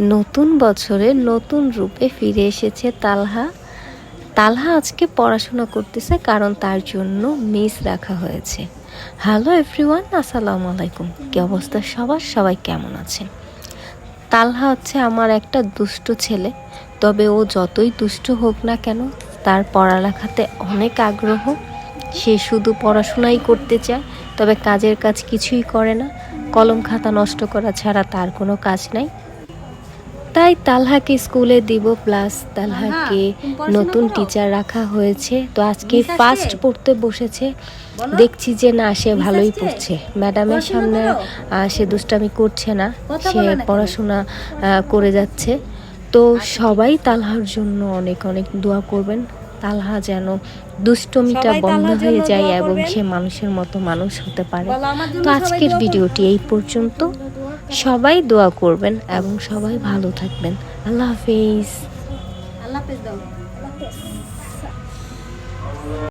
নতুন বছরে নতুন রূপে ফিরে এসেছে তালহা। তালহা আজকে পড়াশোনা করতেছে কারণ তার জন্য মিস রাখা হয়েছে। হ্যালো এভরিওয়ান, আসসালামু আলাইকুম। কি অবস্থা সবার? সবাই কেমন আছেন? তালহা হচ্ছে আমার একটা দুষ্ট ছেলে, তবে ও যতই দুষ্ট হোক না কেন, তার পড়ালেখাতে অনেক আগ্রহ। সে শুধু পড়াশোনাই করতে চায়, তবে কাজের কাজ কিছুই করে না। কলম খাতা নষ্ট করা ছাড়া তার কোনো কাজ নাই। তাই তালহাকে স্কুলে দিব প্লাস তালহাকে নতুন টিচার রাখা হয়েছে। তো আজকে ফার্স্ট পড়তে বসেছে। দেখছি যে না সে ভালোই পড়ছে। ম্যাডামের সামনে সে দুষ্টামি করছে না। সে? পড়াশোনা করে যাচ্ছে। তো সবাই তালহার জন্য অনেক অনেক দোয়া করবেন। তালহা যেন দুষ্টমিটা বন্ধ হয়ে যায় এবং সে মানুষের মতো মানুষ হতে পারে। তো আজকের ভিডিওটি এই পর্যন্ত। সবাই দোয়া করবেন এবং সবাই ভালো থাকবেন। আল্লাহ হাফিজ। আল্লাহ হাফিজ